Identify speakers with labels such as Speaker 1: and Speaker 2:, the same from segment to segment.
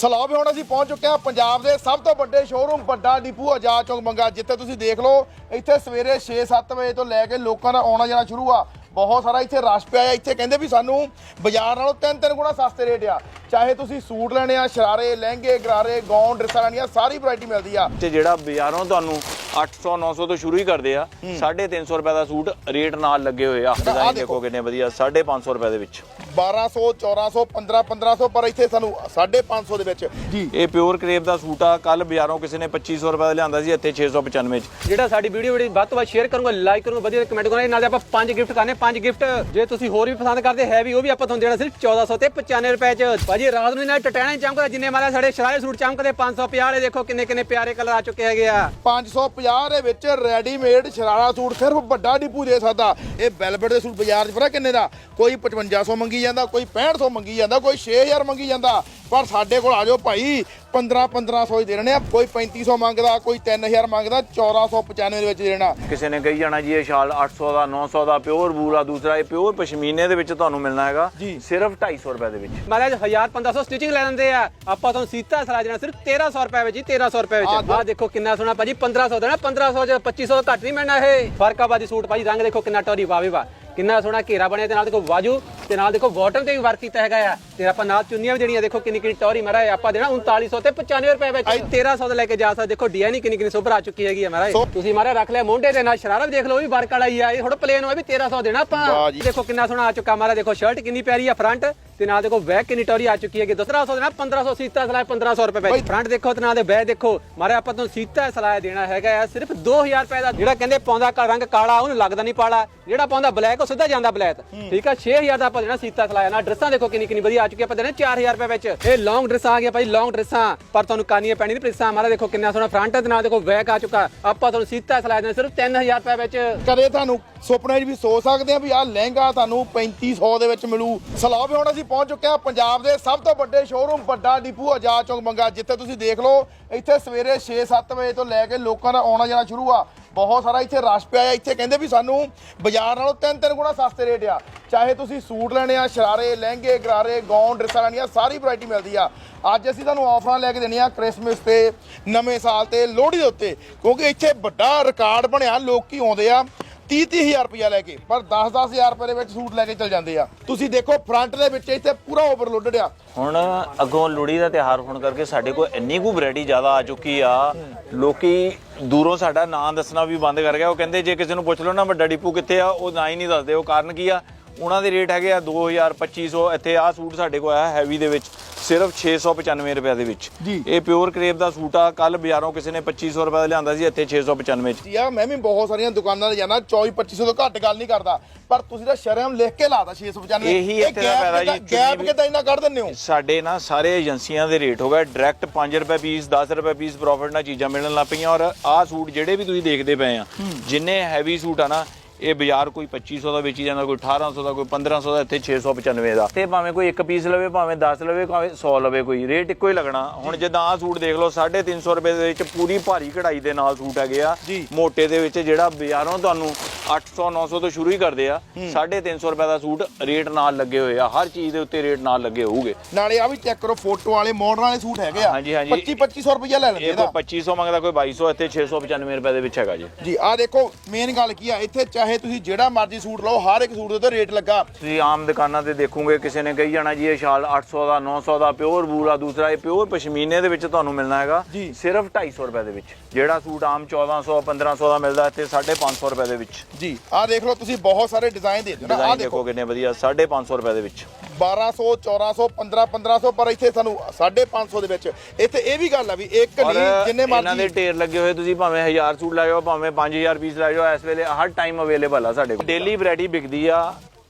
Speaker 1: ਸਲਾਬ ਹੁਣ ਅਸੀਂ ਪਹੁੰਚ ਚੁੱਕੇ ਹਾਂ ਪੰਜਾਬ ਦੇ ਸਭ ਤੋਂ ਵੱਡੇ ਸ਼ੋਰੂਮ ਵੱਡਾ ਡਿਪੂ ਆਜ਼ਾਦ ਚੌਕ ਮੰਗਾ ਜਿੱਥੇ ਤੁਸੀਂ ਦੇਖ ਲਓ ਇੱਥੇ ਸਵੇਰੇ 6-7 ਵਜੇ ਤੋਂ ਲੈ ਕੇ ਲੋਕਾਂ ਦਾ ਆਉਣਾ ਜਾਣਾ ਸ਼ੁਰੂ ਆ। ਬਹੁਤ ਸਾਰਾ ਇੱਥੇ ਰਸ਼ ਪਿਆ ਆ। ਇੱਥੇ ਕਹਿੰਦੇ ਵੀ ਸਾਨੂੰ ਬਾਜ਼ਾਰ ਨਾਲੋਂ ਤਿੰਨ ਤਿੰਨ ਗੁਣਾ ਸਸਤੇ ਰੇਟ ਆ। ਚਾਹੇ ਤੁਸੀਂ ਸੂਟ ਲੈਣੇ ਆ ਸ਼ਰਾਰੇ ਲਹਿੰਗੇ ਗਰਾਰੇ ਗੌਨ ਡਰੈਸਾਂ ਲੈਣੀਆਂ ਸਾਰੀ ਵੈਰਾਈਟੀ ਮਿਲਦੀ ਆ।
Speaker 2: ਤੇ ਜਿਹੜਾ ਬਾਜ਼ਾਰੋਂ ਤੁਹਾਨੂੰ 800 900 ਤੋਂ ਸ਼ੁਰੂ ਹੀ ਕਰਦੇ ਆ 350 ਰੁਪਏ ਦਾ ਸੂਟ ਰੇਟ ਨਾਲ ਲੱਗੇ ਹੋਏ ਆ। ਡਿਜ਼ਾਈਨ।
Speaker 1: ਦੇਖੋ।
Speaker 2: ਕਿੰਨੇ ਵਧੀਆ 550 ਰੁਪਏ ਦੇ ਵਿੱਚ।
Speaker 1: 1200 1400 15 1500 ਪਰ ਇੱਥੇ ਸਾਨੂੰ 550 ਦੇ ਵਿੱਚ ਜੀ।
Speaker 2: ਇਹ ਪਿਓਰ ਕਰੇਪ ਦਾ ਸੂਟ ਆ। ਕੱਲ ਬਾਜ਼ਾਰੋਂ ਕਿਸੇ ਨੇ 2500 ਰੁਪਏ ਦਾ ਲਿਆਂਦਾ ਸੀ ਇੱਥੇ 695 ਚ।
Speaker 3: ਜਿਹੜਾ ਸਾਡੀ ਵੀਡੀਓ ਵੀਡੀਓ ਵੱਧ ਤੋਂ ਵੱਧ ਸ਼ੇਅਰ ਕਰੂੰਗਾ ਲਾਈਕ ਕਰੂੰਗਾ ਵਧੀਆ ਕਮੈਂਟ ਕਰੂੰਗਾ ਨਾਲ ਦੇ ਆਪਾਂ ਪੰਜ ਗਿਫਟ ਕਰਨੇ ਪੰਜ ਗਿਫਟ ਜੇ ਤੁਸੀਂ ਹੋਰ ਵੀ ਪਸੰਦ ਕਰਦੇ ਹੈ ਵੀ ਉਹ ਵੀ ਆਪਾਂ ਤੁਹਾਨੂੰ ਦੇਣਾ ਸਿਰਫ 1400 ਤੇ 95 ਰੁਪਏ ਚ। ਭਾਜੀ ਰਾਤ ਨੂੰ ਨਾਲ ਟਟਾਣਾ ਹੀ ਚਮਕਦਾ ਜਿੰਨੇ ਮਾਰਾ ਸਾਡੇ ਸ਼ਰਾਰੇ ਸੂਟ ਚਮਕਦੇ 550 ਵਾਲੇ ਦੇਖੋ ਕਿੰਨੇ ਕਿੰਨੇ ਪਿਆਰੇ ਕਲਰ ਆ ਚੁੱਕੇ ਹੈਗੇ ਆ।
Speaker 1: 550 ਦੇ ਵਿੱਚ ਰੈਡੀਮੇਡ ਸ਼ਰਾਰਾ ਸੂਟ ਸਿਰਫ ਵੱਡਾ ਡਿਪੂ ਦੇ ਸਕਦਾ। ਇਹ ਵੈਲਵਟ ਦੇ ਸੂਟ ਬਾਜ਼ਾਰ 'ਚ ਪਤਾ ਕਿੰਨੇ ਦਾ? ਕੋਈ 5500 ਮੰਗੀ ਜਾਂਦਾ ਕੋਈ 6500 ਮੰਗੀ ਜਾਂਦਾ ਕੋਈ 6000 ਮੰਗੀ ਜਾਂਦਾ। ਪਰ ਸਾਡੇ ਕੋਲ ਆ ਜਾਓ ਭਾਈ 15 1500 ਹੀ ਦੇ ਰਹੇ ਆ। ਕੋਈ 3500 ਮੰਗਦਾ ਕੋਈ 3000 ਮੰਗਦਾ 1495 ਦੇ ਵਿੱਚ ਦੇਣਾ।
Speaker 2: ਕਿਸੇ ਨੇ ਕਹੀ ਜਾਣਾ ਜੀ ਇਹ ਸ਼ਾਲ 800 ਦਾ 900 ਦਾ ਪਿਓਰ ਆ ਦੂਸਰਾ ਇਹ ਪਿਓਰ ਪਸ਼ਮੀਨੇ ਦੇ ਵਿੱਚ ਤੁਹਾਨੂੰ ਮਿਲਣਾ ਹੈਗਾ। ਸਿਰਫ 250 ਰੁਪਏ ਦੇ ਵਿੱਚ।
Speaker 3: ਮਹਾਰਾਜ 1000 1500 ਸਟਿਚਿੰਗ ਲੈ ਲੈਂਦੇ ਆ। ਆਪਾਂ ਤੁਹਾਨੂੰ ਸੀਤਾ ਸਲਾ ਦੇਣਾ ਸਿਰਫ 1300 ਰੁਪਏ ਵਿੱਚ ਹੀ 1300 ਰੁਪਏ ਵਿੱਚ। ਆਹ ਦੇਖੋ ਕਿੰਨਾ ਸੋਹਣਾ ਭਾਜੀ 1500 ਦੇਣਾ 1500 ਚ 2500 ਤੋਂ ਘੱਟ ਨਹੀਂ ਮਿਲਣਾ ਇਹ। ਫਰਕਾਬਾਦੀ ਸੂਟ ਭਾਜੀ ਰੰਗ ਦੇਖੋ ਕਿੰਨਾ ਟੌਰੀ ਵਾਵੇ ਵਾ ਕਿੰਨਾ ਸੋਹਣਾ ਘੇਰਾ ਬਣਿਆ ਤੇ ਨਾਲ ਦੇਖੋ ਵਾਜੂ ਤੇ ਨਾਲ ਦੇਖੋ ਬਾਟਮ ਤੇ ਵੀ ਵਰਕ ਕੀਤਾ ਹੈਗਾ ਆ। ਤੇ ਆਪਾਂ ਨਾਲ ਚੁੰਨੀਆਂ ਵੀ ਦੇਣੀਆਂ ਦੇਖੋ ਕਿੰਨੀ ਕਿੰਨੀ ਟੌਰੀ ਮਹਾਰਾਜ ਆਪਾਂ ਦੇਣਾ 3900 ਤੇ 95 ਰੁਪਏ ਵਿੱਚ। 1300 ਦਾ ਲੈ ਕੇ ਜਾ ਸਕਦੇ ਦੇਖੋ ਡਿਜ਼ਾਈਨ ਕਿੰਨੀ ਕਿੰਨੀ ਸੋਭਰ ਆ ਚੁੱਕੀ ਹੈਗੀ ਆ
Speaker 1: ਸੋ-
Speaker 3: ਤੁਸੀਂ ਮਹਾਰਾਜ ਰੱਖ ਲਿਆ ਮੋਢੇ ਦੇ ਨਾਲ ਸ਼ਰਾਰਾ ਵੀ ਦੇਖ ਲਓ ਵੀ ਵਰਕ ਵਾਲਾ ਹੀ ਆ। ਇਹ ਥੋੜਾ ਪਲੇਨ ਹੋਇਆ ਵੀ 1300 ਦੇਣਾ ਆਪਾਂ। ਦੇਖੋ ਕਿੰਨਾ ਸੋਹਣਾ ਆ ਚੁੱਕਾ ਮਹਾਰਾਜ ਦੇਖੋ ਸ਼ਰਟ ਕਿੰਨੀ ਪਿਆਰੀ ਆ ਫਰੰਟ ਤੇ ਨਾਲ ਦੇਖੋ ਬੈਕ ਕਿੰਨੀ ਟੌਰੀ ਆ ਚੁੱਕੀ ਹੈਗੀ। 1200 ਦੇਣਾ 1500 ਸੀਤਾ ਸਲਾਹ 1500 ਰੁਪਏ ਵਿੱਚ ਫਰੰਟ ਦੇਖੋ ਤੇ ਨਾਲ ਦੇ ਬੈਕ ਦੇਖੋ। ਮਾਰੇ ਆਪਾਂ ਤੁਹਾਨੂੰ ਸੀਤਾ ਸਲਾਹ ਦੇਣਾ ਹੈਗਾ ਆ ਸਿਰਫ 2000 ਰੁਪਏ ਦਾ ਜਿਹੜਾ ਕਹਿੰਦੇ ਪਾਉਂਦਾ ਕਾ ਰੰਗ ਕਾਲਾ ਉਹਨੂੰ ਲੱਗਦਾ ਨਹੀਂ ਪਾਲਾ। ਜਿਹੜਾ ਪਾਉਂਦਾ ਬਲੈਕ ਉਹ ਸਿੱਧਾ ਜਾਂਦਾ ਬਲੈਕ। ਠੀਕ ਆ 6000 ਦਾ ਆਪਾਂ ਦੇਣਾ ਸੀਤਾ ਸਲਾਹ ਨਾਲ ਡਰੈਸਾਂ ਦੇਖੋ ਕਿੰਨੀ ਕਿੰਨੀ ਵਧੀਆ ਆ ਚੁੱਕੀ ਆਪਾਂ ਦੇਣਾ 4000 ਰੁਪਏ ਵਿੱਚ। ਇਹ ਲੌਂਗ ਡਰੈਸ ਆ ਗਿਆ ਭਾਈ ਲੌਂਗ ਡਰੈਸਾਂ ਪਰ ਤੁਹਾਨੂੰ ਕਾਨੀਆਂ ਪੈਣੀ ਨਹੀਂ ਪ੍ਰੈਸਾਂ। ਮਾਰਾ ਦੇਖੋ ਕਿੰਨਾ ਸੋਹਣਾ ਫਰੰਟ ਤੇ ਨਾਲ ਦੇਖੋ ਬੈਕ ਆ ਚੁੱਕਾ। ਆਪਾਂ ਤੁਹਾਨੂੰ ਸੀਤਾ ਸਲਾਹ ਦੇਣਾ ਸਿਰਫ 3000 ਰੁਪਏ ਵਿੱਚ।
Speaker 1: ਕਦੇ ਤੁਹਾਨੂੰ ਸੁਪਨੇ 'ਚ ਵੀ ਸੋਚ ਸਕਦੇ ਆ ਵੀ ਆਹ ਲਹਿੰਗਾ ਤੁਹਾਨੂੰ 3500 ਦੇ ਵਿੱਚ ਮਿਲੂ। ਸਲਾਬ ਹੁਣ ਅਸੀਂ ਪਹੁੰਚ ਚੁੱਕੇ ਹਾਂ ਪੰਜਾਬ ਦੇ ਸਭ ਤੋਂ ਵੱਡੇ ਸ਼ੋਰੂਮ ਵੱਡਾ ਡਿਪੂ ਆਜ਼ਾਦ ਚੌਂਕ ਮੰਗਾ। ਜਿੱਥੇ ਤੁਸੀਂ ਦੇਖ ਲਓ, ਇੱਥੇ ਸਵੇਰੇ 6-7 ਵਜੇ ਤੋਂ ਲੈ ਕੇ ਲੋਕਾਂ ਦਾ ਆਉਣਾ ਜਾਣਾ ਸ਼ੁਰੂ ਆ। ਬਹੁਤ ਸਾਰਾ ਇੱਥੇ ਰਸ਼ ਪਿਆ ਆ। ਇੱਥੇ ਕਹਿੰਦੇ ਵੀ ਸਾਨੂੰ ਬਾਜ਼ਾਰ ਨਾਲੋਂ ਤਿੰਨ ਤਿੰਨ ਗੁਣਾ ਸਸਤੇ ਰੇਟ ਆ। ਚਾਹੇ ਤੁਸੀਂ ਸੂਟ ਲੈਣੇ ਆ, ਸ਼ਰਾਰੇ, ਲਹਿੰਗੇ, ਗਰਾਰੇ ਗੌਨ ਡਰੈਸਾਂ ਲੈਣੀਆਂ, ਸਾਰੀ ਵੈਰਾਈਟੀ ਮਿਲਦੀ ਆ। ਅੱਜ ਅਸੀਂ ਤੁਹਾਨੂੰ ਆਫਰਾਂ ਲੈ ਕੇ ਦੇਣੀਆਂ ਕ੍ਰਿਸਮਸ ਤੇ, ਨਵੇਂ ਸਾਲ ਤੇ, ਲੋਹੜੀ ਦੇ ਉੱਤੇ। ਕਿਉਂਕਿ ਇੱਥੇ ਵੱਡਾ ਰਿਕਾਰਡ ਬਣਿਆ, ਲੋਕੀ ਆਉਂਦੇ ਆ। 30 30000 ਰੁਪਇਆ ਲੈ ਕੇ, ਪਰ 10 10000 ਰੁਪਏ ਦੇ ਵਿੱਚ ਸੂਟ ਲੈ ਕੇ ਚਲ ਜਾਂਦੇ ਆ। ਤੁਸੀਂ ਦੇਖੋ ਫਰੰਟ ਦੇ ਵਿੱਚ ਇੱਥੇ ਪੂਰਾ ਓਵਰਲੋਡਡ ਆ।
Speaker 2: ਹੁਣ ਅੱਗੋਂ ਲੋਹੜੀ ਦਾ ਤਿਹਾਰ ਹੋਣ ਕਰਕੇ ਸਾਡੇ ਕੋਲ ਇੰਨੀ ਕੁ ਵੈਰਾਈਟੀ ਜ਼ਿਆਦਾ ਆ ਚੁੱਕੀ ਆ। ਲੋਕੀ ਦੂਰੋਂ ਸਾਡਾ ਨਾਂ ਦੱਸਣਾ ਵੀ ਬੰਦ ਕਰ ਗਿਆ। ਉਹ ਕਹਿੰਦੇ, ਜੇ ਕਿਸੇ ਨੂੰ ਪੁੱਛ ਲਓ ਨਾ ਵੱਡਾ ਡਿਪੂ ਕਿੱਥੇ ਆ, ਉਹ ਨਾਂ ਹੀ ਨਹੀਂ ਦੱਸਦੇ। ਉਹ ਕਾਰਨ ਕੀ ਆ? ਉਹਨਾਂ ਦੇ ਰੇਟ ਹੈਗੇ ਆ 2000 2500 ਇੱਥੇ ਆ ਸੂਟ ਸਾਡੇ ਕੋਲ ਆਇਆ ਹੈਵੀ ਦੇ ਵਿੱਚ। ਸਿਰਫ 695 ਰੁਪਏ ਦੇ ਵਿੱਚ। ਇਹ ਪਿਓਰ ਕਰੇਪ ਦਾ ਸੂਟ ਆ ਕੱਲ ਬਾਜ਼ਾਰੋਂ ਕਿਸੇ ਨੇ 2500 ਰੁਪਏ ਦਾ ਲਿਆਂਦਾ ਸੀ ਇੱਥੇ 695 ਚ।
Speaker 1: ਆ ਮੈਂ ਵੀ ਬਹੁਤ ਸਾਰੀਆਂ ਦੁਕਾਨਾਂ ਤੇ ਜਾਣਾ 24 2500 ਤੋਂ ਘੱਟ ਗੱਲ ਨਹੀਂ ਕਰਦਾ। ਪਰ ਤੁਸੀਂ ਤਾਂ ਸ਼ਰਮ ਲਿਖ ਕੇ ਲਾਤਾ 695
Speaker 2: ਇਹੀ ਇੱਥੇ ਦਾ ਫਾਇਦਾ ਜੀ,
Speaker 1: ਗੈਪ ਕਿਦਾਂ ਇੰਨਾ ਕੱਢ ਦਿੰਦੇ ਹੋ?
Speaker 2: ਸਾਡੇ ਨਾ ਸਾਰੇ ਏਜੰਸੀਆਂ ਦੇ ਰੇਟ ਹੋ ਗਏ ਡਾਇਰੈਕਟ 5 ਰੁਪਏ ਪੀਸ 10 ਰੁਪਏ ਪੀਸ ਪ੍ਰੋਫਿਟ ਨਾਲ ਚੀਜ਼ਾਂ ਮਿਲਣ ਲੱਗ ਪਈਆਂ। ਔਰ ਆਹ ਸੂਟ ਜਿਹੜੇ ਵੀ ਤੁਸੀਂ ਦੇਖਦੇ ਪਏ ਆ ਜਿੰਨੇ ਹੈਵੀ ਸੂਟ ਆ ਨਾ ਇਹ ਬਾਜ਼ਾਰ ਕੋਈ 2500 ਦਾ ਵੇਚੀ ਜਾਂਦਾ ਕੋਈ 1800 ਦਾ ਕੋਈ 1500 ਦਾ ਇੱਥੇ 695 ਦਾ। ਤੇ ਭਾਵੇਂ ਕੋਈ ਇੱਕ ਪੀਸ ਲਵੇ ਭਾਵੇਂ 10 ਲਵੇ ਭਾਵੇਂ 100 ਲਵੇ ਕੋਈ ਰੇਟ ਇੱਕੋ ਹੀ ਲੱਗਣਾ। ਹੁਣ ਜਿੱਦਾਂ ਆਹ ਸੂਟ ਦੇਖ ਲਓ 350 ਰੁਪਏ ਦੇ ਵਿੱਚ ਪੂਰੀ ਭਾਰੀ ਕਢਾਈ ਦੇ ਨਾਲ ਸੂਟ ਹੈਗੇ ਆ। ਮੋਟੇ ਦੇ ਵਿੱਚ ਜਿਹੜਾ ਬਾਜ਼ਾਰੋਂ ਤੁਹਾਨੂੰ 800 900 ਤੋਂ ਸ਼ੁਰੂ ਹੀ ਕਰਦੇ ਆ 350 ਰੁਪਏ ਦਾ ਸੂਟ ਰੇਟ ਨਾਲ ਲੱਗੇ ਹੋਏ ਆ। ਹਰ ਚੀਜ਼ ਦੇ ਉੱਤੇ ਰੇਟ ਨਾਲ ਲੱਗੇ ਹੋਊਗੇ।
Speaker 1: ਨਾਲੇ ਆ ਵੀ ਚੈੱਕ ਕਰੋ ਫੋਟੋ ਵਾਲੇ ਮਾਡਰਨ ਵਾਲੇ ਸੂਟ ਹੈਗੇ ਆ।
Speaker 2: ਹਾਂਜੀ, ਹਾਂਜੀ।
Speaker 1: 25 2500 ਰੁਪਇਆ ਲੈ ਲੈਂਦੇ
Speaker 2: ਇਹ
Speaker 1: ਇਹਦਾ।
Speaker 2: ਕੋਈ 2500 ਮੰਗਦਾ ਕੋਈ 2200 ਇੱਥੇ 695 ਰੁਪਏ ਦੇ ਵਿੱਚ ਹੈਗਾ ਜੀ।
Speaker 1: ਜੀ ਆ ਦੇਖੋ ਮੇਨ ਗੱਲ ਕੀ ਆ ਇੱਥੇ ਚਾਹੇ ਤੁਸੀਂ ਜਿਹੜਾ ਮਰਜ਼ੀ ਸੂਟ ਲਓ ਹਰ ਇੱਕ ਸੂਟ ਦੇ ਉੱਤੇ ਰੇਟ ਲੱਗਾ।
Speaker 2: ਤੁਸੀਂ ਆਮ ਦੁਕਾਨਾਂ ਤੇ ਦੇਖੋਗੇ ਕਿਸੇ ਨੇ ਕਹੀ ਜਾਣਾ ਜੀ ਇਹ ਸ਼ਾਲ 800 ਦਾ 900 ਦਾ ਪਿਓਰ ਆ ਦੂਸਰਾ ਇਹ ਪਿਓਰ ਪਸ਼ਮੀਨੇ ਦੇ ਵਿੱਚ ਤੁਹਾਨੂੰ ਮਿਲਣਾ ਹੈਗਾ। ਸਿਰਫ 250 ਰੁਪਏ ਦੇ ਵਿੱਚ। ਜਿਹੜਾ ਸੂਟ ਆਮ 1400 1500 ਦਾ ਮਿਲਦਾ ਇੱਥੇ 550 ਰੁਪਏ ਦੇ ਵਿੱਚ।
Speaker 1: ਜੀ ਆ ਦੇਖ ਲਓ ਤੁਸੀਂ ਬਹੁਤ ਸਾਰੇ ਡਿਜ਼ਾਈਨ ਦੇ ਦਿਓ ਨਾ ਆ
Speaker 2: ਡਿਜ਼ਾਈਨ
Speaker 1: ਦੇਖੋ।
Speaker 2: ਦੇਖੋ ਕਿੰਨੇ ਵਧੀਆ 550 ਰੁਪਏ ਦੇ ਵਿੱਚ।
Speaker 1: 1200 1400 15 1500 ਪਰ ਇੱਥੇ ਸਾਨੂੰ 550 ਦੇ ਵਿੱਚ ਇੱਥੇ ਇਹ ਵੀ ਗੱਲ ਆ ਵੀ ਇੱਕ ਨਹੀਂ ਜਿੰਨੇ
Speaker 2: ਇਹਨਾਂ ਦੇ ਢੇਰ ਲੱਗੇ ਹੋਏ ਤੁਸੀਂ ਭਾਵੇਂ 1000 ਸੂਟ ਲੈ ਜਾਓ ਭਾਵੇਂ 5000 ਪੀਸ ਲੈ ਜਾਓ ਇਸ ਵੇਲੇ ਹਰ ਟਾਈਮ ਅਵੇਲੇਬਲ ਆ ਸਾਡੇ ਕੋਲ। ਡੇਲੀ ਵੈਰਾਈਟੀ ਵਿਕਦੀ ਆ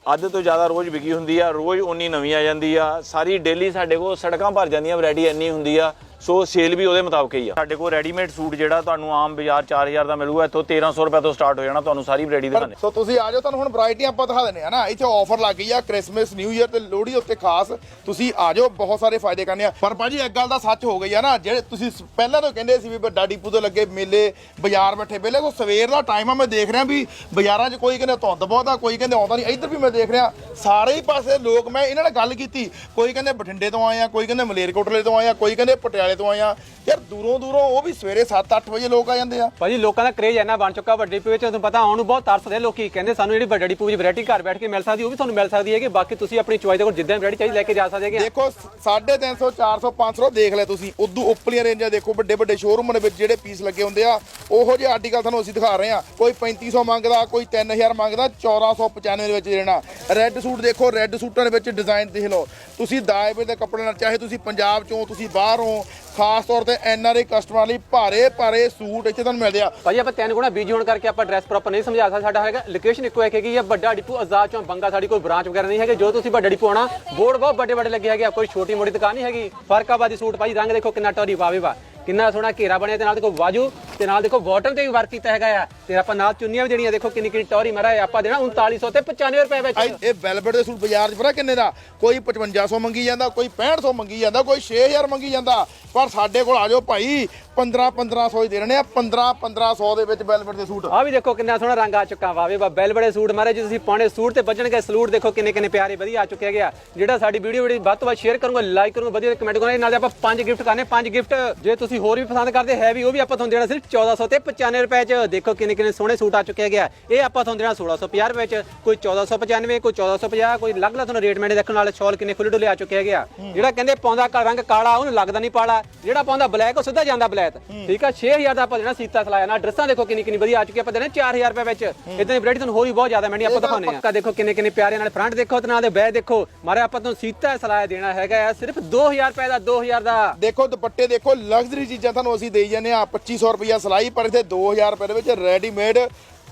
Speaker 2: ਅੱਧ ਤੋਂ ਜ਼ਿਆਦਾ ਰੋਜ਼ ਵਿਕੀ ਹੁੰਦੀ ਆ ਰੋਜ਼ ਉਨੀ ਨਵੀਂ ਆ ਜਾਂਦੀ ਆ ਸਾਰੀ ਡੇਲੀ ਸਾਡੇ ਕੋਲ ਸੜਕਾਂ ਭਰ ਜਾਂਦੀਆਂ ਵੈਰਾਈਟੀ ਇੰਨੀ ਹੁੰਦੀ ਆ। ਸੋ ਸੇਲ ਵੀ ਉਹਦੇ ਮੁਤਾਬਕ ਹੀ ਆ। ਸਾਡੇ ਕੋਲ ਰੈਡੀਮੇਡ ਸੂਟ ਜਿਹੜਾ ਤੁਹਾਨੂੰ ਆਮ ਬਾਜ਼ਾਰ 4000 ਦਾ ਮਿਲੂਗਾ ਇੱਥੋਂ 1300 ਰੁਪਏ ਤੋਂ ਸਟਾਰਟ ਹੋ ਜਾਣਾ ਤੁਹਾਨੂੰ ਸਾਰੀ ਵੈਰਾਈਟੀ ਦਿਖਾਣੇ
Speaker 1: ਸੋ ਤੁਸੀਂ ਆ ਜਾਓ ਤੁਹਾਨੂੰ ਹੁਣ ਵੈਰਾਈਟੀ ਆਪਾਂ ਦਿਖਾ ਦਿੰਦੇ ਆ ਨਾ। ਇੱਥੇ ਆਫਰ ਲੱਗ ਗਈ ਆ ਕ੍ਰਿਸਮਸ ਨਿਊ ਇਅਰ ਤੇ ਲੋਹੜੀ ਉੱਤੇ ਖਾਸ। ਤੁਸੀਂ ਆ ਜਾਓ ਬਹੁਤ ਸਾਰੇ ਫਾਇਦੇ ਕਰਨੇ ਆ। ਪਰ ਭਾਜੀ ਇੱਕ ਗੱਲ ਦਾ ਸੱਚ ਹੋ ਗਈ ਆ ਨਾ ਜਿਹੜੇ ਤੁਸੀਂ ਪਹਿਲਾਂ ਤੋਂ ਕਹਿੰਦੇ ਸੀ ਵੀ ਵੱਡਾ ਡੀਪੂ ਤੋਂ ਲੱਗੇ ਮੇਲੇ ਬਾਜ਼ਾਰ ਬੈਠੇ ਪਹਿਲੇ ਕੋ ਸਵੇਰ ਦਾ ਟਾਈਮ ਆ ਮੈਂ ਦੇਖ ਰਿਹਾ ਵੀ ਬਾਜ਼ਾਰਾਂ 'ਚ ਕੋਈ ਕਹਿੰਦੇ ਧੁੰਦ ਬਹੁਤ ਆ ਕੋਈ ਕਹਿੰਦੇ ਆਉਂਦਾ ਨਹੀਂ। ਇੱਧਰ ਵੀ ਮੈਂ ਦੇਖ ਰਿਹਾ ਸਾਰੇ ਹੀ ਪਾਸੇ ਲੋਕ ਮੈਂ ਇਹਨਾਂ ਨਾਲ ਗੱਲ ਕੀਤੀ। ਕੋਈ ਕਹਿੰਦੇ ਬਠਿੰਡੇ ਤੋਂ ਆਏ ਆ ਕੋਈ ਕਹਿੰਦੇ ਮਲੇਰਕੋਟਲੇ ਤੋਂ ਆਏ ਆ ਕੋਈ ਕਹਿੰਦੇ ਪਟਿਆਲੇ ਤੋਂ ਆਏ ਆ। ਯਾਰ ਦੂਰੋਂ ਦੂਰੋਂ ਉਹ ਵੀ ਸਵੇਰੇ 7-8 ਵਜੇ ਲੋਕ ਆ ਜਾਂਦੇ ਆ।
Speaker 3: ਭਾਜੀ ਲੋਕਾਂ ਦਾ ਕਰੇਜ ਇੰਨਾ ਬਣ ਚੁੱਕਾ ਵੱਡੇ ਡਿਪੂ ਵਿੱਚ ਤੁਹਾਨੂੰ ਪਤਾ ਆਉਣ ਨੂੰ ਬਹੁਤ ਤਰਸਦੇ ਲੋਕੀ। ਕਹਿੰਦੇ ਸਾਨੂੰ ਜਿਹੜੀ ਵੱਡੇ ਵਿੱਚ ਵੈਰਾਈਟੀ ਘਰ ਬੈਠ ਕੇ ਮਿਲ ਸਕਦੀ ਉਹ ਵੀ ਤੁਹਾਨੂੰ ਮਿਲ ਸਕਦੀ ਹੈ ਕਿ ਬਾਕੀ ਤੁਸੀਂ ਆਪਣੀ ਚੋਇਸ ਦੇ ਕੋਲ ਜਿੱਦਾਂ ਵੈਰਾਈਟੀ ਚਾਹੀਦੀ ਲੈ ਕੇ ਜਾ ਸਕਦੇ ਹੈਗੇ
Speaker 1: ਦੇਖੋ 350 400 500 ਦੇਖ ਲੈ ਤੁਸੀਂ। ਉਦੋਂ ਉੱਪਰਲੀਆਂ ਰੇਂਜਾਂ ਦੇਖੋ ਵੱਡੇ ਵੱਡੇ ਸ਼ੋਰੂਮਾਂ ਦੇ ਵਿੱਚ ਜਿਹੜੇ ਪੀਸ ਲੱਗੇ ਹੁੰਦੇ ਆ ਉਹੋ ਜਿਹੇ ਆਰਟੀਕਲ ਤੁਹਾਨੂੰ ਅਸੀਂ ਦਿਖਾ ਰਹੇ ਆ। ਕੋਈ 3500 ਮੰਗਦਾ ਕੋਈ 3000 ਮੰਗਦਾ 1495 ਦੇ ਵਿੱਚ ਦੇਣਾ। ਰੈੱਡ ਸੂਟ ਦੇਖੋ ਰੈੱਡ ਸੂਟਾਂ ਦੇ ਵਿੱਚ ਡਿਜ਼ਾਈਨ ਦੇਖ ਲਓ। ਤੁਸੀਂ ਦਾਇਬੇ ਦੇ ਕੱਪੜੇ ਨਾਲ ਚਾਹੇ ਤੁਸੀਂ ਪੰਜਾਬ ਚੋਂ ਤੁਸੀਂ ਬਾਹਰੋਂ ਖਾਸ ਤੌਰ ਤੇ ਐਨਆਰਆਈ ਕਸਟਮਰ ਲਈ ਭਾਰੇ ਭਾਰੇ ਸੂਟ ਇੱਥੇ ਤੁਹਾਨੂੰ ਮਿਲਦੇ ਆ।
Speaker 3: ਭਾਜੀ ਆਪਾਂ ਤਿੰਨ ਗੁਣਾ ਬੀਜੀ ਹੋਣ ਕਰਕੇ ਆਪਾਂ ਐਡਰੈਸ ਪ੍ਰੋਪਰ ਨਹੀਂ ਸਮਝਾ ਸਕਦੇ ਸਾਡਾ ਹੈਗਾ। ਲੋਕੇਸ਼ਨ ਇੱਕੋ ਇੱਕ ਹੈਗੀ ਹੈ ਵੱਡਾ ਡਿਪੂ ਆਜ਼ਾਦ ਚੋਂ ਬੰਗਾ ਸਾਡੀ ਕੋਈ ਬ੍ਰਾਂਚ ਵਗੈਰਾ ਨਹੀਂ ਹੈਗੇ। ਜੋ ਤੁਸੀਂ ਵੱਡਾ ਡਿਪੂ ਆਉਣਾ ਬੋਰਡ ਬਹੁਤ ਵੱਡੇ ਵੱਡੇ ਲੱਗੇ ਹੈਗੇ ਆ, ਕੋਈ ਛੋਟੀ ਮੋਟੀ ਦੁਕਾਨ ਨਹੀਂ ਹੈਗੀ। ਫਰਕਾਬਾਦੀ ਸੂਟ ਭਾਜੀ ਰੰਗ ਦੇਖੋ ਕਿੰਨਾ ਟੌਰੀ ਵਾਵੇ ਵਾ ਕਿੰਨਾ ਸੋਹਣਾ ਘੇਰਾ ਬਣਿਆ ਤੇ ਨਾਲ ਦੇਖੋ ਵਾਜੂ। ਤੇ ਨਾਲ ਦੇਖੋ ਬਾਟਮ ਤੇ ਵੀ ਵਰਕ ਕੀਤਾ ਹੈਗਾ ਆ ਤੇ ਆਪਾਂ ਨਾਲ ਚੁੰਨੀਆਂ ਵੀ ਦੇਣੀਆਂ ਦੇਖੋ ਕਿੰਨੀ ਕਿੰਨੀ ਟੌਰੀ ਮਰਾ ਆਪਾਂ ਦੇਣਾ 3900 ਤੇ 95 ਰੁਪਏ ਵਿੱਚ।
Speaker 1: ਇਹ ਵੈਲਵਟ ਦੇ ਸੂਟ ਬਾਜ਼ਾਰ 'ਚ ਪਤਾ ਕਿੰਨੇ ਦਾ? ਕੋਈ 5500 ਮੰਗੀ ਜਾਂਦਾ ਕੋਈ 6500 ਮੰਗੀ ਜਾਂਦਾ ਕੋਈ 6000 ਮੰਗੀ ਜਾਂਦਾ। ਪਰ ਸਾਡੇ ਕੋਲ ਆ ਜਾਓ ਭਾਈ 15 1500 ਹੀ ਦੇ ਰਹੇ ਆ 15 1500 ਦੇ ਵਿੱਚ ਵੈਲਵਟ ਦੇ ਸੂਟ।
Speaker 3: ਆ ਵੀ ਦੇਖੋ ਕਿੰਨਾ ਸੋਹਣਾ ਰੰਗ ਆ ਚੁੱਕਾ ਵਾਵੇ ਬਾ ਬੈਲ ਬੜੇ ਸੂਟ ਮਾਰੇ ਜੇ ਤੁਸੀਂ ਪਾਉਣੇ ਸੂਟ ਤੇ ਵੱਜਣਗੇ ਸਲੂਟ ਦੇਖੋ ਕਿੰਨੇ ਕਿੰਨੇ ਪਿਆਰੇ ਵਧੀਆ ਆ ਚੁੱਕੇ ਗਿਆ। ਜਿਹੜਾ ਸਾਡੀ ਵੀਡੀਓ ਵੀਡੀਓ ਵੱਧ ਤੋਂ ਵੱਧ ਸ਼ੇਅਰ ਕਰੂੰਗਾ ਲਾਈਕ ਕਰੂੰਗਾ ਵਧੀਆ ਕਮੈਂਟ ਕਰੂੰਗਾ ਨਾਲ ਆਪਾਂ ਪੰਜ ਗਿਫਟ ਕਰਨੇ ਪੰਜ ਗਿਫਟ ਜੇ ਤੁਸੀਂ ਹੋਰ ਵੀ ਪਸੰਦ ਕਰਦੇ ਹੈ ਵੀ ਉਹ ਵੀ ਆਪਾਂ ਤੁਹਾਨੂੰ ਦੇਣਾ ਸਿਰਫ 1400 ਤੇ 95 ਰੁਪਏ ਚ। ਦੇਖੋ ਕਿੰਨੇ ਕਿੰਨੇ ਸੋਹਣੇ ਸੂਟ ਆ ਚੁੱਕੇ ਗਿਆ ਇਹ ਆਪਾਂ ਤੁਹਾਨੂੰ ਦੇਣਾ 1650 ਰੁਪਏ ਚ। ਕੋਈ 1495 ਕੋਈ 1450 ਕੋਈ ਅਲੱਗ ਅਲੱਗ ਤੁਹਾਨੂੰ ਰੇਟ ਮੈਨੇ ਦੇਖਣ ਵਾਲੇ ਸ਼ਾਲ ਕਿੰਨੇ ਖੁੱਲੇ ਡੁੱਲੇ ਆ ਚੁੱਕੇ ਗਿਆ ਜਿਹੜਾ ਕਹਿੰਦੇ ਪਾਉਂਦਾ ਰੰਗ ਕਾਲਾ ਉਹਨੂੰ ਲੱਗਦਾ ਨਹੀਂ ਪਾਲਾ। ਜਿਹੜਾ ਪਾਉਂਦਾ ਬਲੈਕ ਉਹ ਸਿੱਧਾ ਜਾਂਦਾ ਬਲੈਕ। ਠੀਕ ਆ 6000 ਦਾ ਆਪਾਂ ਦੇਣਾ ਸੀਤਾ ਸਲਾਇਆ ਨਾਲ। ਡਰੈਸਾਂ ਦੇਖੋ ਕਿੰਨੀ ਕਿੰਨੀ ਵਧੀਆ ਆ ਚੁੱਕੀ ਆਪਾਂ ਦੇਣਾ 4000 ਰੁਪਏ ਵਿੱਚ। ਇਦਾਂ ਦੀ ਵੈਰਾਈਟੀ ਤੁਹਾਨੂੰ ਹੋਰ ਵੀ ਬਹੁਤ ਜ਼ਿਆਦਾ ਮਹਿੰਗੀ ਆਪਾਂ ਦਿਖਾਉਂਦੇ ਆ ਦੇਖੋ ਕਿੰਨੇ ਕਿੰਨੇ ਪਿਆਰੇ ਨਾਲ ਫਰੰਟ ਦੇਖੋ ਤੇ ਨਾਲ ਦੇ ਬੈਕ ਦੇਖੋ। ਮਾਰੇ ਆਪਾਂ ਤੁਹਾਨੂੰ ਸੀਤਾ ਸਲਾਇਆ ਦੇਣਾ ਹੈਗਾ ਆ। ਸਿਰਫ 2000 ਰੁਪਏ ਦਾ 2000 ਦਾ।
Speaker 1: ਦੇਖੋ ਦੁਪੱਟੇ ਦੇਖੋ ਲਗਜ਼ਰੀ ਚੀਜ਼ਾਂ ਤੁਹਾਨੂੰ ਅਸੀਂ ਦੇਈ ਜਾਂਦੇ ਆ 2500 ਰੁਪਈਆ ਸਿਲਾਈ ਪਰ ਇੱਥੇ 2000 ਰੁਪਏ ਦੇ ਵਿੱਚ ਰੈਡੀਮੇਡ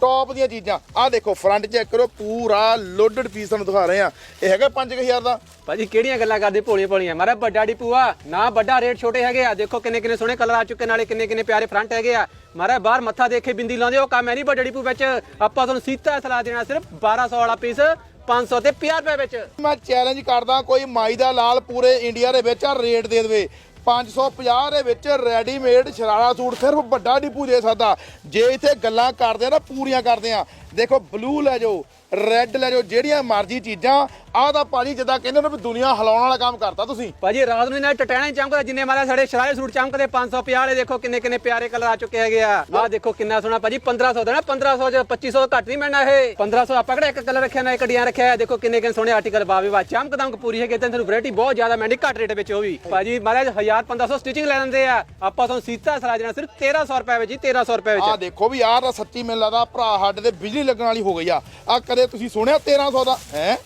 Speaker 1: ਟੌਪ ਦੀਆਂ ਚੀਜ਼ਾਂ। ਆਹ ਦੇਖੋ ਫਰੰਟ ਚੈੱਕ ਕਰੋ ਪੂਰਾ ਲੋਡਡ ਪੀਸ ਤੁਹਾਨੂੰ ਦਿਖਾ ਰਹੇ ਆ ਇਹ ਹੈਗਾ 5000 ਦਾ।
Speaker 3: ਭਾਜੀ ਕਿਹੜੀਆਂ ਗੱਲਾਂ ਕਰਦੇ ਭੋਲੀਆਂ ਭੋਲੀਆਂ? ਮਾਰਾ ਵੱਡਾ ਡਿਪੂ ਆ ਨਾ ਵੱਡਾ ਰੇਟ ਛੋਟੇ ਹੈਗੇ ਆ। ਦੇਖੋ ਕਿੰਨੇ ਕਿੰਨੇ ਸੋਹਣੇ ਕਲਰ ਆ ਚੁੱਕੇ ਨਾਲੇ ਕਿੰਨੇ ਕਿੰਨੇ ਪਿਆਰੇ ਫਰੰਟ ਹੈਗੇ ਆ। ਮਾਰਾ ਬਾਹਰ ਮੱਥਾ ਦੇਖੇ ਬਿੰਦੀ ਲਾਉਂਦੇ ਉਹ ਕੰਮ ਹੈ ਨਹੀਂ ਵੱਡਾ ਡਿਪੂ ਵਿੱਚ। ਆਪਾਂ ਤੁਹਾਨੂੰ ਸੀਤਾ ਸਲਾ ਦੇਣਾ ਸਿਰਫ 1200 ਵਾਲਾ ਪੀਸ 500 ਤੇ 50 ਰੁਪਏ ਵਿੱਚ।
Speaker 1: ਮੈਂ ਚੈਲੰਜ ਕਰਦਾ ਕੋਈ ਮਾਈ ਦਾ ਲਾਲ ਪੂਰੇ ਇੰਡੀਆ ਦੇ ਵਿੱਚ ਆ ਰੇਟ ਦੇ ਦੇਵੇ। 550 ਦੇ ਵਿੱਚ ਰੈਡੀਮੇਡ ਸ਼ਰਾਰਾ ਸੂਟ ਸਿਰਫ ਵੱਡਾ ਡਿਪੂ ਦੇ ਸਕਦਾ। ਜੇ ਇੱਥੇ ਗੱਲਾਂ ਕਰਦੇ ਆ ਨਾ, ਪੂਰੀਆਂ ਕਰਦੇ ਆ। ਦੇਖੋ, ਬਲੂ ਲੈ ਜਾਓ। ਰੈੱਡ ਲੈ ਜਾਓ ਜਿਹੜੀਆਂ ਮਰਜ਼ੀ ਚੀਜ਼ਾਂ। ਆਹ ਤਾਂ ਭਾਜੀ ਜਿੱਦਾਂ ਕਹਿੰਦੇ ਨੇ ਵੀ ਦੁਨੀਆ ਹਿਲਾਉਣ ਵਾਲਾ ਕੰਮ ਕਰਤਾ ਤੁਸੀਂ।
Speaker 3: ਭਾਜੀ ਰਾਤ ਨੂੰ ਇਹਨਾਂ ਟਟੈਣਾ ਚਮਕਦਾ ਜਿੰਨੇ ਮਾਰਾ ਸਾਡੇ ਸ਼ਰਾਰੇ ਸੂਟ ਚਮਕਦੇ 550 ਵਾਲੇ ਦੇਖੋ ਕਿੰਨੇ ਕਿੰਨੇ ਪਿਆਰੇ ਕਲਰ ਆ ਚੁੱਕੇ ਹੈਗੇ ਆ। ਆਹ ਦੇਖੋ ਕਿੰਨਾ ਸੋਹਣਾ ਭਾਜੀ 1500 ਦੇਣਾ 1500 ਚ 2500 ਘੱਟ ਨਹੀਂ ਮਿਲਣਾ ਇਹ। 1500 ਆਪਾਂ ਕਿਹੜਾ ਇੱਕ ਕਲਰ ਰੱਖਿਆ ਨਾ ਇੱਕ ਡਿਜ਼ਾਈਨ ਰੱਖਿਆ ਹੈ ਦੇਖੋ ਕਿੰਨੇ ਕਿੰਨੇ ਸੋਹਣੇ ਆਰਟੀਕਲ ਬਾਵੇ ਵਾ ਚਮਕ ਦਮਕ ਪੂਰੀ ਹੈਗੀ ਤੇ ਤੁਹਾਨੂੰ ਵੈਰਾਈਟੀ ਬਹੁਤ ਜ਼ਿਆਦਾ ਮਿਲਣੀ ਘੱਟ ਰੇਟ ਵਿੱਚ ਉਹ ਵੀ। ਭਾਜੀ ਮਹਾਰਾਜ 1000 1500 ਸਟਿਚਿੰਗ ਲੈ ਲੈਂਦੇ ਆ। ਆਪਾਂ ਤੁਹਾਨੂੰ ਸੀਤਾ ਸਲਾ ਦੇਣਾ ਸਿਰਫ 1300 ਰੁਪਏ ਵਿੱਚ ਜੀ 1300 ਰੁਪਏ
Speaker 1: ਆਹ
Speaker 3: ਵਿੱਚ
Speaker 1: ਦੇਖੋ ਵੀ ਆਹ ਤਾਂ ਸੱਚੀ ਮੈਨੂੰ ਲੱਗਦਾ ਭਰਾ ਸਾਡੇ ਤੇ ਬਿਜਲੀ ਲੱਗਣ ਵਾਲੀ ਹੋ ਗਈ ਆ। ਆ ਕਦੇ ਤੁਸੀਂ ਸੁਣਿਆ 1300 ਦਾ? ਹੈ?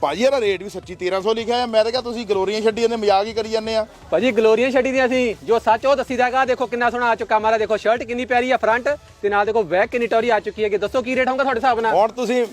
Speaker 1: ਭਾਜੀ ਇਹਦਾ ਰੇਟ ਵੀ ਸੱਚੀ 1300 ਲਿਖਿਆ ਹੈ ਮੈਂ ਤਾਂ ਕਿਹਾ ਤੁਸੀਂ ਗਲੋਰੀਆਂ ਛੱਡੀ ਜਾਂਦੇ ਮਜ਼ਾਕ ਹੀ ਕਰੀ ਜਾਂਦੇ ਆ।
Speaker 3: ਭਾਜੀ ਗਲੋਰੀਆਂ ਛੱਡੀ ਦੀਆਂ ਸੀ ਜੋ ਸੱਚ ਉਹ ਦੱਸੀ ਦਾਗਾ ਦੇਖੋ ਕਿੰਨਾ ਸੋਹਣਾ ਆ ਚੁੱਕਾ ਮਾਰਾ ਦੇਖੋ ਸ਼ਰਟ ਕਿੰਨੀ ਪਿਆਰੀ ਆ ਫਰੰਟ ਤੇ ਨਾਲ ਦੇਖੋ ਬੈਕ ਕਿੰਨੀ ਟੌਰੀ ਆ ਚੁੱਕੀ ਹੈਗੀ। ਦੱਸੋ ਕੀ ਰੇਟ ਹੋਊਗਾ ਤੁਹਾਡੇ ਹਿਸਾਬ ਨਾਲ?
Speaker 1: ਹੁਣ ਤੁਸੀਂ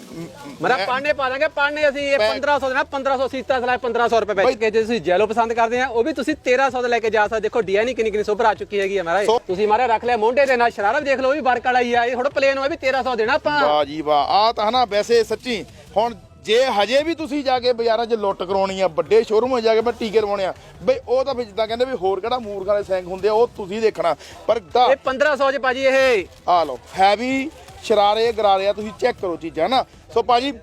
Speaker 3: ਮੇਰਾ ਪਾਣੇ ਪਾ ਦਾਂਗੇ। ਪਾਣੇ ਅਸੀਂ ਇਹ 1500 ਦੇਣਾ 1500 ਸੀਤਾ ਸਲਾਹ 1500 ਰੁਪਏ ਵਿੱਚ ਕੇ। ਜੇ ਤੁਸੀਂ ਜੈਲੋ ਪਸੰਦ ਕਰਦੇ ਆ ਉਹ ਵੀ ਤੁਸੀਂ 1300 ਦੇ ਲੈ ਕੇ ਜਾ ਸਕਦੇ। ਦੇਖੋ ਡਿਜ਼ਾਈਨ ਹੀ ਕਿੰਨੀ ਕਿੰਨੀ ਸੋਬਰ ਆ ਚੁੱਕੀ ਹੈਗੀ ਆ
Speaker 1: ਸੋ-
Speaker 3: ਤੁਸੀਂ ਮਾਰੇ ਰੱਖ ਲਿਆ ਮੋਢੇ ਦੇ ਨਾਲ ਸ਼ਰਾਰਾ ਵੀ ਦੇਖ ਲਓ ਉਹ ਵੀ ਵਰਕ ਵਾਲਾ ਹੀ ਆ। ਇਹ ਥੋੜਾ ਪਲੇਨ ਹੋਇਆ ਵੀ 1300 ਦੇਣਾ ਆਪਾਂ।
Speaker 1: ਵਾਹ ਜੀ ਵਾਹ। ਆ ਤਾਂ ਨਾ ਵੈਸੇ ਸੱਚੀ। ਹੁਣ ਜੇ ਹਜੇ ਵੀ ਤੁਸੀਂ ਜਾ ਕੇ ਬਾਜ਼ਾਰਾਂ 'ਚ ਲੁੱਟ ਕਰਾਉਣੀ ਆ ਵੱਡੇ ਸ਼ੋਰੂਮ 'ਚ ਜਾ ਕੇ ਮੈਂ ਟੀਕੇ ਲਵਾਉਣੇ ਆ ਬਈ ਉਹ ਤਾਂ ਫਿਰ ਜਿੱਦਾਂ ਕਹਿੰਦੇ ਵੀ ਹੋਰ ਕਿਹੜਾ ਮੂਰਖ ਵਾਲੇ ਸੈਂਕ ਹੁੰਦੇ ਆ ਉਹ ਤੁਸੀਂ ਦੇਖਣਾ। ਪਰ ਦਾ
Speaker 3: ਇਹ 1500 ਚ ਭਾਜੀ ਇਹ।
Speaker 1: ਆ ਲਓ ਹੈਵੀ ਸ਼ਰਾਰੇ ਗਰਾਰੇ ਆ ਤੁਸੀਂ ਚੈੱਕ ਕਰੋ ਚੀਜ਼ਾਂ ਨਾ। ਸੋ ਭਾਜੀ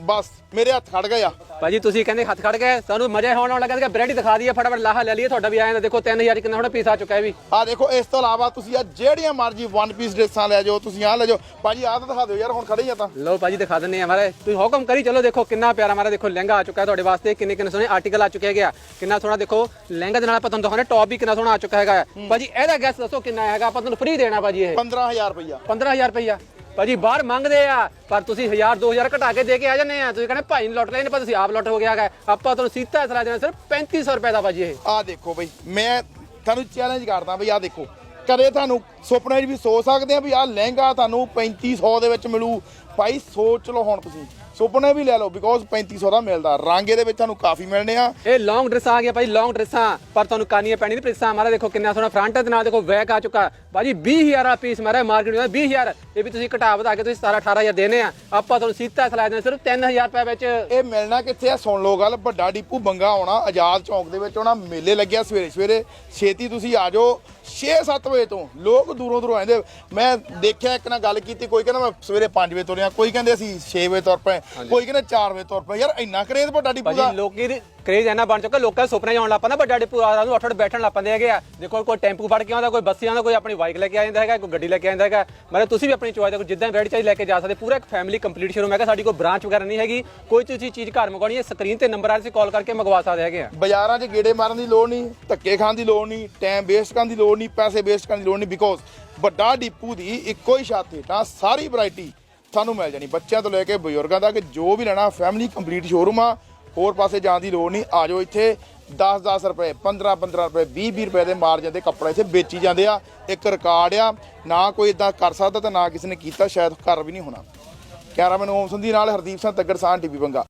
Speaker 1: ਬਸ ਮੇਰੇ ਹੱਥ ਖੜ ਗਏ ਆ।
Speaker 3: ਭਾਜੀ ਤੁਸੀਂ ਕਹਿੰਦੇ ਹੱਥ ਖੜ ਗਏ ਸਾਨੂੰ ਮਜ਼ਾ ਹੋਣ ਆਉਣ ਲੱਗਾ ਕਿ ਬ੍ਰੈਡ ਹੀ ਦਿਖਾ ਦਈਏ ਫਟਾਫਟ ਲਾਹਾ ਲੈ ਲਈਏ ਤੁਹਾਡਾ ਵੀ ਆਇਆ ਦੇਖੋ 3000 ਚ ਕਿੰਨਾ ਹੁਣ ਪੀਸ ਆ ਚੁੱਕਾ ਹੈ ਵੀ।
Speaker 1: ਆ ਦੇਖੋ ਇਸ ਤੋਂ ਇਲਾਵਾ ਤੁਸੀਂ ਆ ਜਿਹੜੀਆਂ ਮਰਜ਼ੀ ਵਨ ਪੀਸ ਡਰੈਸਾਂ ਲੈ ਜਾਓ ਤੁਸੀਂ ਆ ਲੈ ਜਾਓ। ਭਾਜੀ ਆਹ ਤਾਂ ਦਿਖਾ ਦਿਓ ਯਾਰ ਹੁਣ ਖੜੇ ਹੀ ਆ ਤਾਂ।
Speaker 3: ਲਓ ਭਾਜੀ ਦਿਖਾ ਦਿੰਨੇ ਆ ਮਾਰੇ ਤੁਸੀਂ ਹੁਕਮ ਕਰੀ ਚਲੋ ਦੇਖੋ ਕਿੰਨਾ ਪਿਆਰਾ ਮਾਰਾ ਦੇਖੋ ਲਹਿੰਗਾ ਆ ਚੁੱਕਾ ਹੈ ਤੁਹਾਡੇ ਵਾਸਤੇ ਕਿੰਨੇ ਕਿੰਨੇ ਸੋਹਣੇ ਆਰਟੀਕਲ ਆ ਚੁੱਕੇ ਹੈਗੇ ਆ। ਕਿੰਨਾ ਸੋਹਣਾ ਦੇਖੋ ਲਹਿੰਗਾ ਦੇ ਨਾਲ ਆਪਾਂ ਤੁਹਾਨੂੰ ਦਿਖਾਉਣੇ ਟੌਪ ਵੀ ਕਿੰਨਾ ਸੋਹਣਾ ਆ ਚੁੱਕਾ ਹੈਗਾ। ਭਾਜੀ ਇਹਦਾ ਗੈਸ ਦੱਸੋ ਕਿੰਨਾ ਹੈਗਾ ਆਪਾਂ ਤੁਹਾਨੂੰ ਫ੍ਰੀ ਦੇਣਾ ਭਾਜੀ ਇਹ।
Speaker 1: 15000 ਰੁਪਈਆ।
Speaker 3: 15000 ਰੁਪਈਆ। ਭਾਜੀ ਬਾਹਰ ਮੰਗਦੇ ਆ, ਪਰ ਤੁਸੀਂ 1000 2000 ਘਟਾ ਕੇ ਦੇ ਕੇ ਆ ਜਾਂਦੇ ਆ। ਤੁਸੀਂ ਕਹਿੰਦੇ ਭਾਈ ਨੂੰ ਲੁੱਟ ਲਏ ਨੇ ਪਰ ਤੁਸੀਂ ਆਪ ਲੁੱਟ ਹੋ ਗਿਆ ਹੈਗਾ। ਆਪਾਂ ਤੁਹਾਨੂੰ ਸੀਤਾ ਇਸਰਾ ਦੇਣਾ, ਸਿਰਫ 3500 ਰੁਪਏ ਦਾ ਭਾਜੀ ਇਹ।
Speaker 1: ਆ ਦੇਖੋ ਬਈ, ਮੈਂ ਤੁਹਾਨੂੰ ਚੈਲੰਜ ਕਰਦਾ ਬਈ, ਆ ਦੇਖੋ। ਕਦੇ ਤੁਹਾਨੂੰ ਸੁਪਨੇ 'ਚ ਵੀ ਸੋਚ ਸਕਦੇ ਆ ਵੀ ਆ ਲਹਿੰਗਾ ਤੁਹਾਨੂੰ 3500 ਦੇ ਵਿੱਚ ਮਿਲੂ। ਭਾਈ ਸੋਚ ਲਓ ਹੁਣ ਤੁਸੀਂ। ਸੁਪਨੇ ਵੀ ਲੈ ਲਓ ਬਿਕੋਜ਼ 3500 ਦਾ ਮਿਲਦਾ। ਰੰਗ ਇਹਦੇ ਵਿੱਚ ਤੁਹਾਨੂੰ ਕਾਫੀ ਮਿਲਣੇ ਆ।
Speaker 3: ਇਹ ਲੌਂਗ ਡਰੈਸਾਂ ਆ ਗਿਆ ਭਾਈ ਲੌਂਗ ਡਰੈਸਾਂ ਪਰ ਤੁਹਾਨੂੰ ਕਾਨੀਆਂ ਪੈਣੀ ਨਹੀਂ ਡਰੈਸਾਂ ਮਾਰਾ ਦੇਖੋ ਕਿੰਨਾ ਸੋਹਣਾ ਫਰੰਟ ਦੇ ਨਾਲ ਦੇਖੋ ਵੈਕ ਆ ਚੁੱਕਾ। ਭਾਜੀ 20000 ਦਾ ਪੀਸ ਮਾਰਾ ਮਾਰਕੀਟ ਵਿੱਚ। 20000 ਇਹ ਵੀ ਤੁਸੀਂ ਘਟਾ ਵਧਾ ਕੇ ਤੁਸੀਂ 17 18000 ਦੇਣੇ ਆ। ਆਪਾਂ ਤੁਹਾਨੂੰ ਸੀਤਾ ਸਲਾਹ ਦੇਣਾ ਸਿਰਫ 3000 ਰੁਪਏ ਵਿੱਚ।
Speaker 1: ਇਹ ਮਿਲਣਾ ਕਿੱਥੇ ਆ? ਸੁਣ ਲਓ ਗੱਲ ਵੱਡਾ ਡੀਪੂ ਬੰਗਾ ਆਉਣਾ ਆਜ਼ਾਦ ਚੌਂਕ ਦੇ ਵਿੱਚ ਆਉਣਾ ਮੇਲੇ ਲੱਗਿਆ ਸਵੇਰੇ ਸਵੇਰੇ। ਛੇਤੀ ਤੁਸੀਂ ਆ ਜਾਓ 6-7 ਵਜੇ ਤੋਂ। ਲੋਕ ਦੂਰੋਂ ਦੂਰੋਂ ਆਉਂਦੇ। ਮੈਂ ਦੇਖਿਆ ਇੱਕ ਨਾਲ ਗੱਲ ਕੀਤੀ ਕੋਈ ਕਹਿੰਦਾ ਮੈਂ ਸਵੇਰੇ 5 ਵਜੇ ਤੁਰਿਆ ਕੋਈ ਕਹਿੰਦੇ ਅਸੀਂ 6 ਵਜੇ ਤੁਰ ਪਏ। ਕੋਈ ਕਹਿੰਦੇ 4 ਵਜੇ ਤੁਰ ਪਏ। ਯਾਰ ਇੰਨਾ ਕਰੇਜ਼ ਵੱਡਾ ਡੀਪੂ ਦਾ।
Speaker 3: ਭਾਜੀ ਲੋਕੀ ਦੇ ਕਰੇਜ਼ ਇੰਨਾ ਬਣ ਚੁੱਕਾ ਲੋਕਾਂ ਦੇ ਸੁਪਨੇ ਜਾਣ ਲੱਗ ਪੈਂਦਾ ਵੱਡਾ ਡਿਪੂ ਰਾਤ ਨੂੰ 8 ਬੈਠਣ ਲੱਗ ਪੈਂਦੇ ਹੈਗੇ ਆ। ਦੇਖੋ ਕੋਈ ਟੈਂਪੂ ਫੜ ਕੇ ਆਉਂਦਾ ਕੋਈ ਬੱਸ ਆਉਂਦਾ ਕੋਈ ਆਪਣੀ ਬਾਈਕ ਲੈ ਕੇ ਆ ਜਾਂਦਾ ਹੈਗਾ ਕੋਈ ਗੱਡੀ ਲੈ ਕੇ ਆਉਂਦਾ ਹੈਗਾ। ਮਤਲਬ ਤੁਸੀਂ ਵੀ ਆਪਣੀ ਚੋਇਸ ਦੇਖੋ ਜਿੱਦਾਂ ਵੈਰਾਈਟੀ ਚਾਹੀਦੀ ਲੈ ਕੇ ਜਾ ਸਕਦੇ ਪੂਰਾ ਇੱਕ ਫੈਮਿਲੀ ਕੰਪਲੀਟ ਸ਼ੋਰੂਮ ਹੈਗਾ ਸਾਡੀ ਕੋਈ ਬ੍ਰਾਂਚ ਵਗੈਰਾ ਨਹੀਂ ਹੈਗੀ। ਕੋਈ ਤੁਸੀਂ ਚੀਜ਼ ਘਰ ਮੰਗਵਾਉਣੀ ਹੈ ਸਕਰੀਨ ਤੇ ਨੰਬਰ ਆ ਤੁਸੀਂ ਕਾਲ ਕਰਕੇ ਮੰਗਵਾ ਸਕਦੇ ਹੈਗੇ ਆ।
Speaker 1: ਬਾਜ਼ਾਰਾਂ 'ਚ ਗੇੜੇ ਮਾਰਨ ਦੀ ਲੋੜ ਨਹੀਂ ਧੱਕੇ ਖਾਣ ਦੀ ਲੋੜ ਨਹੀਂ ਟਾਈਮ ਵੇਸਟ ਕਰਨ ਦੀ ਲੋੜ ਨਹੀਂ ਪੈਸੇ ਵੇਸਟ ਕਰਨ ਦੀ ਲੋੜ ਨਹੀਂ ਬਿਕੋਜ਼ ਵੱਡਾ ਡੀਪੂ ਦੀ ਇੱਕੋ ਹੀ ਛੱਤ ਹੇਠਾਂ ਸਾਰੀ ਵੈਰਾਈਟੀ ਸਾਨੂੰ ਮਿਲ ਜਾਣੀ। ਬੱਚਿਆਂ ਤੋਂ ਲੈ ਕੇ ਬਜ਼ੁਰਗਾਂ ਤੱਕ ਜੋ ਵੀ ਲੈਣਾ ਫੈਮਿਲੀ ਕੰਪਲੀਟ ਸ਼ੋਰੂਮ ਆ। ਹੋਰ ਪਾਸੇ ਜਾਣ ਦੀ ਲੋੜ ਨਹੀਂ। ਆ ਜਾਓ ਇੱਥੇ 10-10 ਰੁਪਏ 15-15 ਰੁਪਏ 20-20 ਰੁਪਏ ਦੇ ਮਾਰ ਜਾਂਦੇ ਕੱਪੜੇ ਇੱਥੇ ਵੇਚੀ ਜਾਂਦੇ ਆ। ਇੱਕ ਰਿਕਾਰਡ ਆ। ਨਾ ਕੋਈ ਇਦਾਂ ਕਰ ਸਕਦਾ ਤੇ ਨਾ ਕਿਸੇ ਨੇ ਕੀਤਾ, ਸ਼ਾਇਦ ਘਰ ਵੀ ਨਹੀਂ ਹੋਣਾ। ਕੈਮਰਾਮੈਨ ਓਮ ਸੰਧੀ ਨਾਲ ਹਰਦੀਪ ਸਿੰਘ, ਤੱਗੜ ਸਾਹ ਟੀਵੀ ਬੰਗਾ।